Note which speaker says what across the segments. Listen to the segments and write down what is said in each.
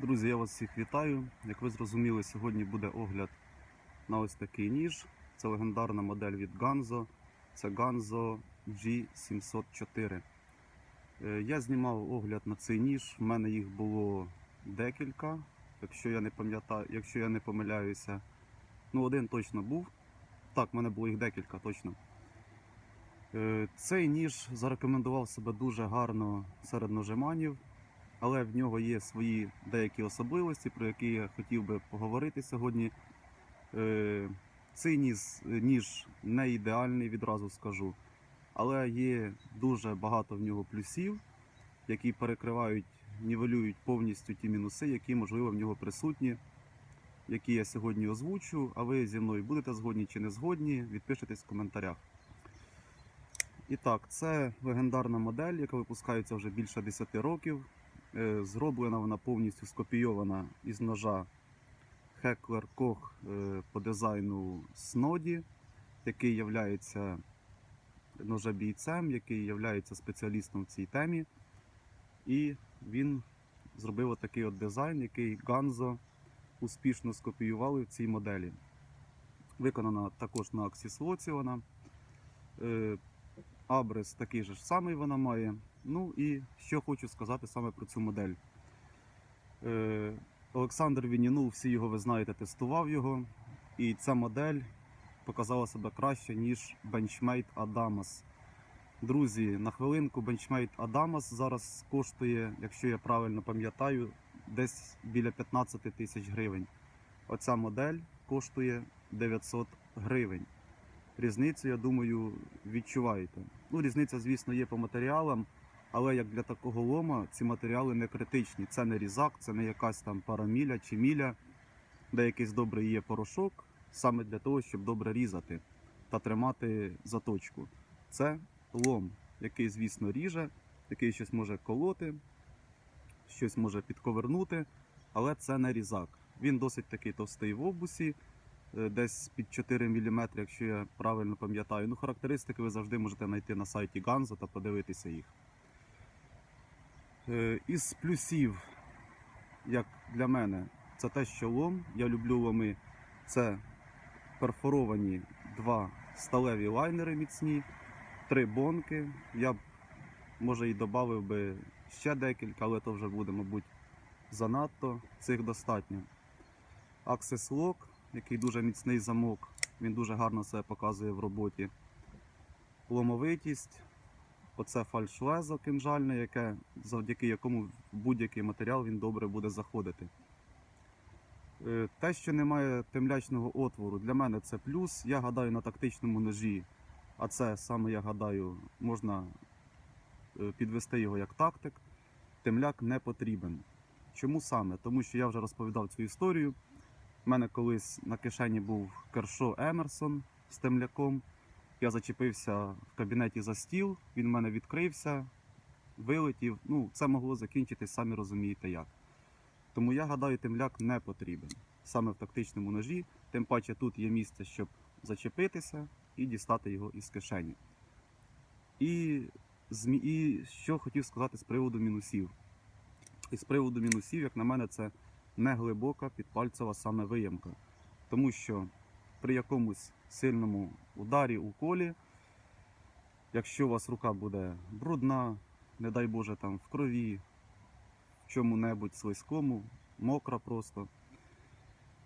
Speaker 1: Друзі, я вас всіх вітаю. Як ви зрозуміли, сьогодні буде огляд на ось такий ніж. Це легендарна модель від Ganzo. Це Ganzo G704. Е, Я знімав огляд на цей ніж. В мене їх було декілька, якщо я не пам'ятаю, якщо я не помиляюся. Ну, один точно був. Так, в мене було їх декілька точно. Е, Цей ніж зарекомендував себе дуже гарно серед ножеманів але в нього є свої деякі особливості, про які я хотів би поговорити сьогодні. Е, Цей ніж, ніж не ідеальний, відразу скажу, але є дуже багато в нього плюсів, які перекривають, нівелюють повністю ті мінуси, які, можливо, в нього присутні, які я сьогодні озвучу. А ви зі мною будете згодні чи не згодні, відпишитесь в коментарях. І так, це легендарна модель, яка випускається вже більше 10 років. Е, Зроблена вона повністю скопійована із ножа Heckler Koch е, по дизайну Snoді, який є ножабійцем, який є спеціалістом в цій темі. І він зробив отакий от дизайн, який Ganzo успішно скопіювали в цій моделі. Виконана також на аксіслоці вона. Абрес такий же ж самий вона має. Ну і що хочу сказати саме про цю модель. Е, Олександр Вінінул, всі його ви знаєте, тестував його. І ця модель показала себе краще, ніж Benchmade Adamas. Друзі, на хвилинку Benchmade Adamas зараз коштує, якщо я правильно пам'ятаю, десь біля 15 тисяч гривень. Оця модель коштує 900 гривень. Різницю, я думаю, відчуваєте. Ну, різниця, звісно, є по матеріалам, але як для такого лома ці матеріали не критичні. Це не різак, це не якась там параміля чи міля, де якийсь добрий є порошок, саме для того, щоб добре різати та тримати заточку. Це лом, який, звісно, ріже, який щось може колоти, щось може підковернути, але це не різак. Він досить такий товстий в обусі, десь під 4 мм, якщо я правильно пам'ятаю. Ну, характеристики ви завжди можете знайти на сайті Ganzo та подивитися їх. Е, Із плюсів, як для мене, це те, що лом. Я люблю ломи. Це перфоровані два сталеві лайнери міцні, три бонки. Я б, може, і додав би ще декілька, але то вже буде, мабуть, занадто. Цих достатньо. Access Lock, який дуже міцний замок, він дуже гарно себе показує в роботі. Ломовитість, оце фальшлезо кинжальне, яке, завдяки якому будь-який матеріал він добре буде заходити. Е, Те, що немає темлячного отвору, для мене це плюс. Я гадаю на тактичному ножі, а це саме я гадаю, можна е, підвести його як тактик. Темляк не потрібен. Чому саме? Тому що я вже розповідав цю історію. У мене колись на кишені був Кершо Емерсон з темляком. Я зачепився в кабінеті за стіл, він в мене відкрився, вилетів. Ну, це могло закінчитись, самі розумієте як. Тому я гадаю, темляк не потрібен саме в тактичному ножі. Тим паче тут є місце, щоб зачепитися і дістати його із кишені. І, і що хотів сказати з приводу мінусів. І з приводу мінусів, як на мене, це не глибока підпальцева саме виямка. Тому що при якомусь сильному ударі, уколі, якщо у вас рука буде брудна, не дай Боже, там в крові, в чому-небудь слизькому, мокра просто.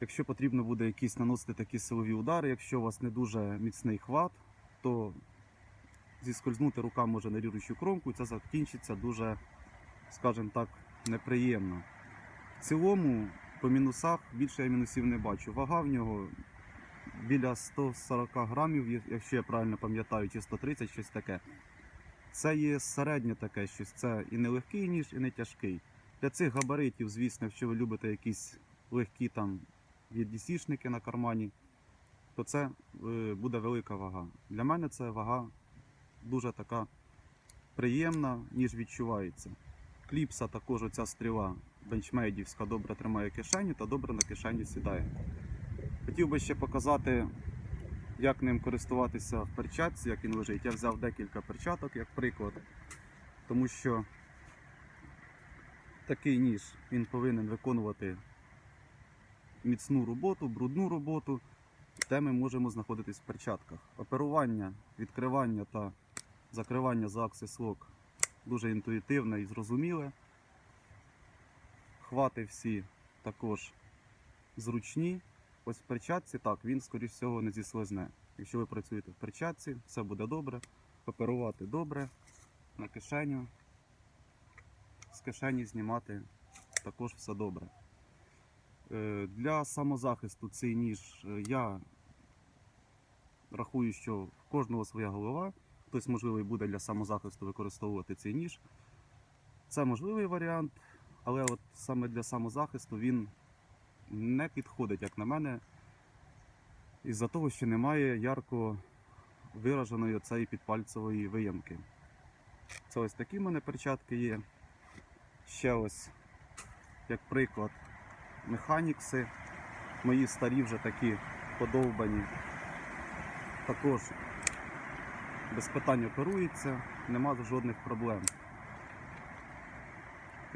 Speaker 1: Якщо потрібно буде якісь наносити такі силові удари, якщо у вас не дуже міцний хват, то зіскользнути рука може на ріжучу кромку, і це закінчиться дуже, скажімо так, неприємно. Цілому, по мінусах більше я мінусів не бачу. Вага в нього біля 140 грамів, якщо я правильно пам'ятаю, чи 130, щось таке. Це є середнє таке щось. Це і не легкий ніж, і не тяжкий. Для цих габаритів, звісно, якщо ви любите якісь легкі там віддісішники на кармані, то це е, буде велика вага. Для мене це вага дуже така приємна, ніж відчувається. Кліпса також оця стріла бенчмейдівська добре тримає кишеню та добре на кишеню сідає. Хотів би ще показати, як ним користуватися в перчатці, як він лежить. Я взяв декілька перчаток як приклад, тому що Такий ніж він повинен виконувати міцну роботу, брудну роботу, де ми можемо знаходитись в перчатках. Оперування, відкривання та закривання за аксесвок дуже інтуїтивне і зрозуміле. Хвати всі також зручні. Ось в перчатці так, він, скоріш всього, не зіслизне. Якщо ви працюєте в перчатці, все буде добре. Оперувати добре, на кишеню, з кишені знімати також все добре. Е, Для самозахисту цей ніж е, я рахую, що в кожного своя голова. Хтось, можливо, буде для самозахисту використовувати цей ніж. Це можливий варіант, але от саме для самозахисту він не підходить, як на мене, із-за того, що немає ярко вираженої цієї підпальцевої виємки. Це ось такі в мене перчатки є. Ще ось, як приклад, механікси. Мої старі вже такі подовбані. Також без питань оперується, нема жодних проблем.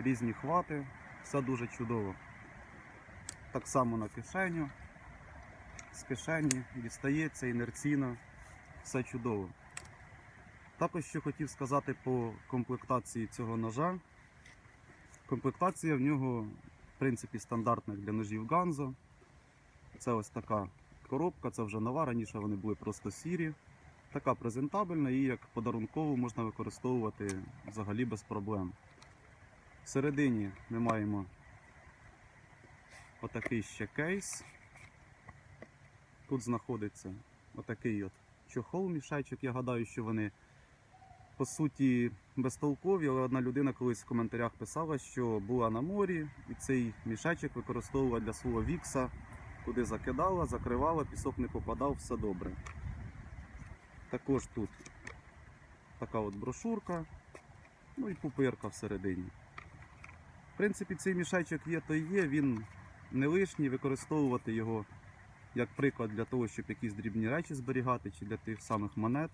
Speaker 1: Різні хвати, все дуже чудово. Так само на кишеню, з кишені дістається інерційно, все чудово. Також що хотів сказати по комплектації цього ножа. Комплектація в нього, в принципі, стандартна для ножів Ганзо. Це ось така коробка, це вже нова, раніше вони були просто сірі. Така презентабельна і як подарункову можна використовувати взагалі без проблем. Всередині ми маємо отакий ще кейс. Тут знаходиться отакий от чохол, мішечок. Я гадаю, що вони по суті безтолкові, але одна людина колись в коментарях писала, що була на морі і цей мішечок використовувала для свого вікса, куди закидала, закривала, пісок не попадав, все добре. Також тут така от брошурка, ну і пупирка всередині. Принципі, цей мішечок є, то є, він не лишній, використовувати його як приклад для того, щоб якісь дрібні речі зберігати, чи для тих самих монет,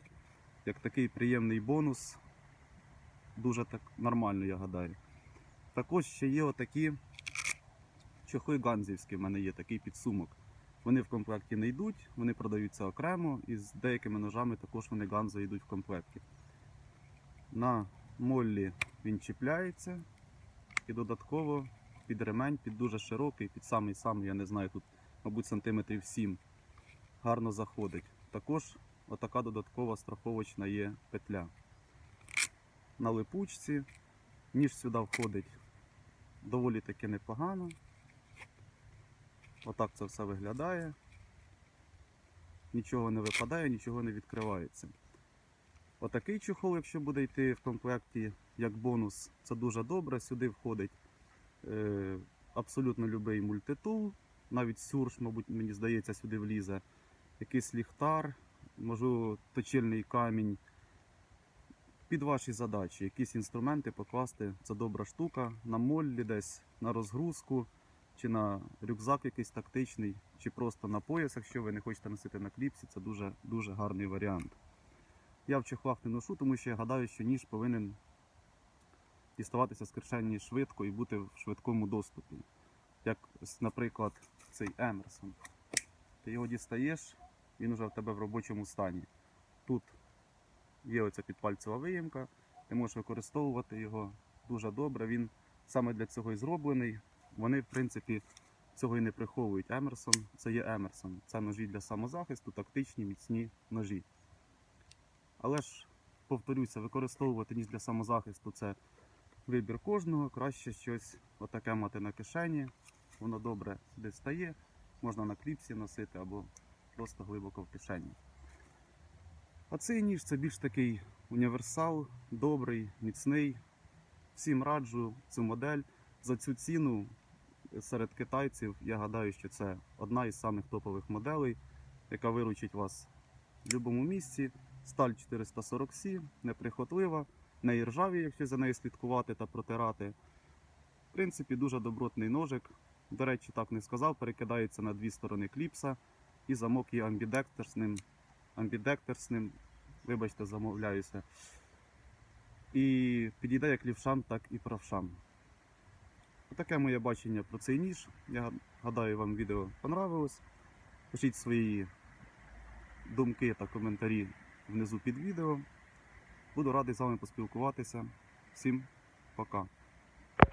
Speaker 1: як такий приємний бонус. Дуже так нормально, я гадаю. Також ще є отакі чохли ганзівські, в мене є такий підсумок. Вони в комплекті не йдуть, вони продаються окремо і з деякими ножами також вони ганзо йдуть в комплекті. На моллі він чіпляється і додатково під ремень, під дуже широкий, під самий самий, я не знаю, тут, мабуть, сантиметрів 7. Гарно заходить. Також отака додаткова страховочна є петля. На липучці. Ніж сюди входить доволі таки непогано. Отак це все виглядає. Нічого не випадає, нічого не відкривається. Отакий чохол, якщо буде йти в комплекті як бонус, це дуже добре. Сюди входить е, абсолютно будь-який мультитул, навіть сюрш, мабуть, мені здається, сюди влізе. Якийсь ліхтар, можливо, точильний камінь. Під ваші задачі, якісь інструменти покласти, це добра штука, на моллі десь, на розгрузку, чи на рюкзак якийсь тактичний, чи просто на пояс, якщо ви не хочете носити на кліпсі, це дуже, дуже гарний варіант. Я в чехлах не ношу, тому що я гадаю, що ніж повинен діставатися з кишені швидко і бути в швидкому доступі. Як, наприклад, цей Емерсон. Ти його дістаєш, він вже в тебе в робочому стані. Тут є оця підпальцева виїмка, ти можеш використовувати його дуже добре. Він саме для цього і зроблений. Вони, в принципі, цього і не приховують. Емерсон це є Емерсон. Це ножі для самозахисту, тактичні, міцні ножі. Але ж, повторюся, використовувати ніж для самозахисту це вибір кожного. Краще щось отаке мати на кишені. Воно добре сюди стає, можна на кліпсі носити або просто глибоко в кишені. А цей ніж це більш такий універсал, добрий, міцний. Всім раджу цю модель. За цю ціну серед китайців я гадаю, що це одна із самих топових моделей, яка виручить вас в будь-якому місці. Сталь 447, неприхотлива, не іржаві, якщо за нею слідкувати та протирати. В принципі, дуже добротний ножик. До речі, так не сказав, перекидається на дві сторони кліпса і замок є амбідекторсним. амбідекторсним. Вибачте, замовляюся. І підійде як лівшам, так і правшам. Таке моє бачення про цей ніж. Я гадаю, вам відео понравилось. Пишіть свої думки та коментарі внизу під відео. Буду радий з вами поспілкуватися. Всім пока.